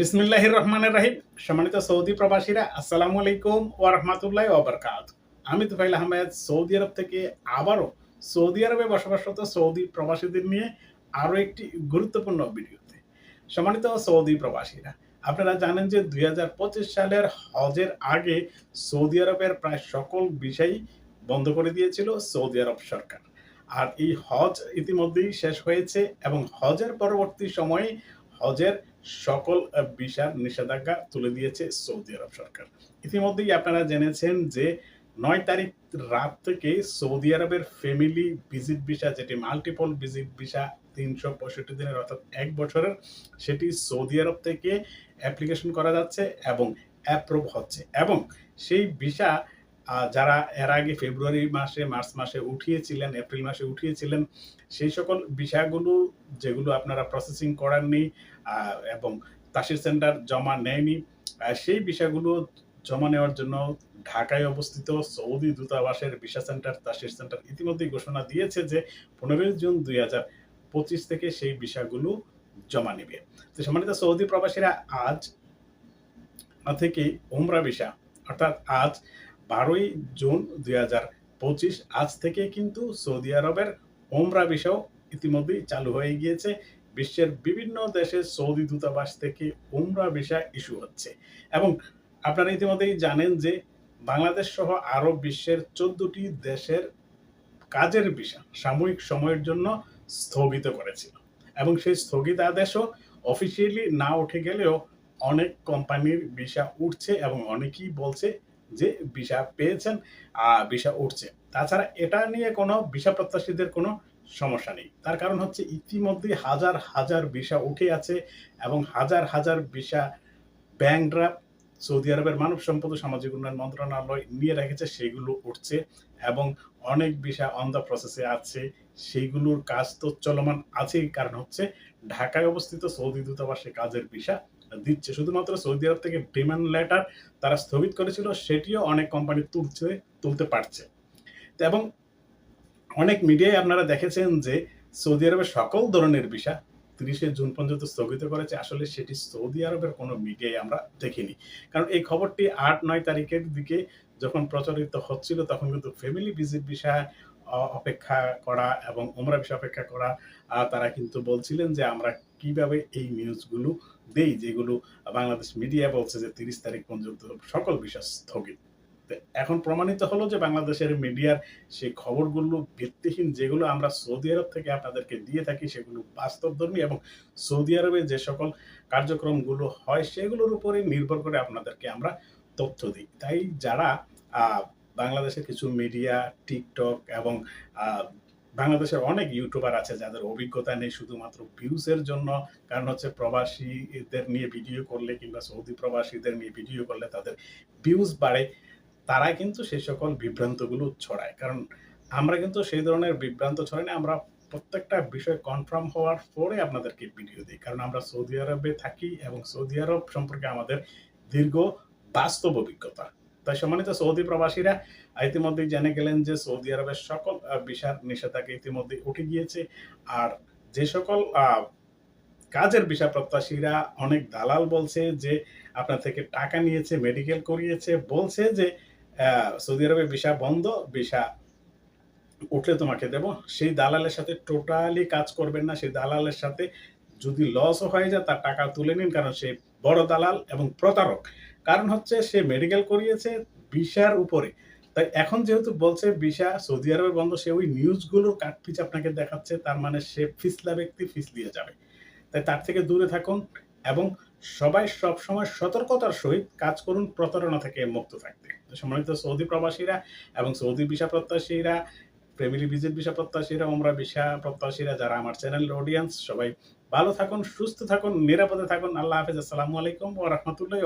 বিসমিল্লাহ রহমানের রাহিম সম্মানিত সৌদি প্রবাসীরা, আসসালামু আলাইকুম ও রহমতুল্লাহ ওবরকাত আমি তুফাইল আহমেদ, সৌদি আরব থেকে আবারও সৌদি আরবে বসবাসরত সৌদি প্রবাসীদের নিয়ে আরও একটি গুরুত্বপূর্ণ ভিডিওতে। সম্মানিত সৌদি প্রবাসীরা, আপনারা জানেন যে দুই হাজার পঁচিশ সালের হজের আগে সৌদি আরবের প্রায় সকল বিষয়ই বন্ধ করে দিয়েছিল সৌদি আরব সরকার। আর এই হজ ইতিমধ্যেই শেষ হয়েছে এবং হজের পরবর্তী সময়ে হজের সকল ভিসার নিষেধাজ্ঞা তুলে দিয়েছে সৌদি আরব সরকার। ইতিমধ্যেই আপনারা জেনেছেন যে নয় তারিখ রাত থেকে সৌদি আরবের ফ্যামিলি ভিজিট ভিসা যেটি মাল্টিপল ভিজিট ভিসা তিনশো পঁয়ষট্টি দিনের অর্থাৎ এক বছরের, সেটি সৌদি আরব থেকে অ্যাপ্লিকেশন করা যাচ্ছে এবং অ্যাপ্রুভ হচ্ছে। এবং সেই ভিসা যারা এর আগে ফেব্রুয়ারি মাসে, মার্চ মাসে উঠিয়েছিলেন, এপ্রিল মাসে উঠিয়েছিলেন, সেই সকল বিষয়গুলো যেগুলো আপনারা প্রসেসিং করাননি এবং তাসির সেন্টার জমা নেয়নি সেই বিষয়গুলো জমা নেওয়ার জন্য ঢাকায় অবস্থিত সৌদি দূতাবাসের ভিসা সেন্টার, তাসির সেন্টার ইতিমধ্যেই ঘোষণা দিয়েছে যে পনেরোই জুন দুই হাজার পঁচিশ থেকে সেই বিষয়গুলো জমা নেবে। তো সম্মানিত সৌদি প্রবাসীরা আজ থেকে উমরা ভিসা, অর্থাৎ আজ বারোই জুন দুই হাজার পঁচিশ, আজ থেকে কিন্তু সৌদি আরবের ওমরা ভিসাও ইতিমধ্যেই চালু হয়ে গিয়েছে। বিশ্বের বিভিন্ন দেশের সৌদি দূতাবাস থেকে উমরা ভিসা ইস্যু হচ্ছে। এবং আপনারা ইতিমধ্যেই জানেন যে বাংলাদেশ সহ আরও বিশ্বের চোদ্দটি দেশের কাজের ভিসা সাময়িক সময়ের জন্য স্থগিত করেছিল। এবং সেই স্থগিত আদেশও অফিসিয়ালি না উঠে গেলেও অনেক কোম্পানির ভিসা উঠছে এবং অনেকেই বলছে যে ভিসা পেয়েছেন ভিসা উঠছে। তাছাড়া এটা নিয়ে কোনো ভিসা প্রত্যাশীদের কোনো সমস্যা নেই। তার কারণ হচ্ছে ইতিমধ্যে হাজার হাজার ভিসা উঠে আছে এবং হাজার হাজার ভিসা ব্যাংকরা সৌদি আরবের মানব সম্পদ ও সামাজিক উন্নয়ন মন্ত্রণালয় নিয়ে রেখেছে, সেগুলো উঠছে এবং অনেক ভিসা অন দ্য প্রসেসে আছে। সেইগুলোর কাজ তো চলমান আছেই। কারণ হচ্ছে ঢাকায় অবস্থিত সৌদি দূতাবাসে কাজের ভিসা দিচ্ছে। শুধুমাত্র সৌদি আরব থেকে ডিমান্ড লেটার তারা স্থগিত করেছিল, সেটিও অনেক কোম্পানি তুলছে, তুলতে পারছে। এবং অনেক মিডিয়ায় আপনারা দেখেছেন যে সৌদি আরবের সকল ধরনের ভিসা তিরিশে জুন পর্যন্ত স্থগিত করেছে। আসলে সেটি সৌদি আরবের কোনো মিডিয়ায় আমরা দেখিনি। কারণ এই খবরটি আট, নয় তারিখের দিকে যখন প্রচারিত হচ্ছিল, তখন কিন্তু ফ্যামিলি ভিজিট ভিসা অপেক্ষা করা এবং ওমরা বিষয় অপেক্ষা করা তারা কিন্তু বলছিলেন যে আমরা কীভাবে এই নিউজগুলো দেই, যেগুলো বাংলাদেশ মিডিয়া বলছে যে তিরিশ তারিখ পর্যন্ত সকল বিষয় স্থগিত। এখন প্রমাণিত হলো যে বাংলাদেশের মিডিয়ার সেই খবরগুলো ভিত্তিহীন, যেগুলো আমরা সৌদি আরব থেকে আপনাদেরকে দিয়ে থাকি, সেগুলো বাস্তবধর্মী এবং সৌদি আরবে যে সকল কার্যক্রমগুলো হয়, সেগুলোর উপরে নির্ভর করে আপনাদেরকে আমরা তথ্য দিই। তাই যারা বাংলাদেশের কিছু মিডিয়া টিকটক এবং বাংলাদেশের অনেক ইউটিউবার আছে যাদের অভিজ্ঞতা নেই শুধুমাত্র ভিউসের জন্য। কারণ হচ্ছে প্রবাসীদের নিয়ে ভিডিও করলে কিংবা সৌদি প্রবাসীদের নিয়ে ভিডিও করলে তাদের ভিউজ বাড়ে। তারা কিন্তু সেই সকল বিভ্রান্তগুলো ছড়ায়। কারণ আমরা কিন্তু সেই ধরনের বিভ্রান্ত ছড়াই না, আমরা প্রত্যেকটা বিষয় কনফার্ম হওয়ার পরে আপনাদেরকে ভিডিও দিই। কারণ আমরা সৌদি আরবে থাকি এবং সৌদি আরব সম্পর্কে আমাদের দীর্ঘ বাস্তব অভিজ্ঞতা। তাই সম্মানিত সৌদি প্রবাসীরা ইতিমধ্যেই জেনে গেলেন যে সৌদি আরবের সকল ভিসার নিষেধাজ্ঞা ইতিমধ্যে উঠে গিয়েছে। আর যে সকল কাজের ভিসা প্রত্যাশীরা অনেক দালাল বলছে যে, আপনার থেকে টাকা নিয়েছে মেডিকেল করিয়েছে, বলছে যে সৌদি আরবে ভিসা বন্ধ ভিসা উঠলে তোমাকে দেব। সেই দালালের সাথে টোটালি কাজ করবেন না। সেই দালালের সাথে যদি লসও হয়ে যায়, তার টাকা তুলে নিন। কারণ সে বড় দালাল এবং প্রতারক। কারণ হচ্ছে সে মেডিকেল করিয়েছে ভিসার উপরে। তাই এখন যেহেতু বলছে ভিসা, সৌদি আরবে বন্ধ, সে ওই নিউজগুলোর কাটপিচ আপনাকে দেখাচ্ছে, তার মানে সে ফিসলা ব্যক্তি ফিস দিয়ে যাবে। তাই তার থেকে দূরে থাকুন এবং সবাই সব সময় সতর্কতার সহিত কাজ করুন, প্রতারণা থেকে মুক্ত থাকতে। সম্মানিত সৌদি প্রবাসীরা এবং সৌদি ভিসা প্রত্যাশীরা ফ্যামিলি ভিজিট ভিসা প্রত্যাশীরা ওমরা ভিসা প্রত্যাশীরা, যারা আমার চ্যানেলের অডিয়েন্স সবাই ভালো থাকুন, সুস্থ থাকুন, নিরাপদে থাকুন। আল্লাহ হাফেজ। আসসালামু আলাইকুম ও রহমতুল্লাহ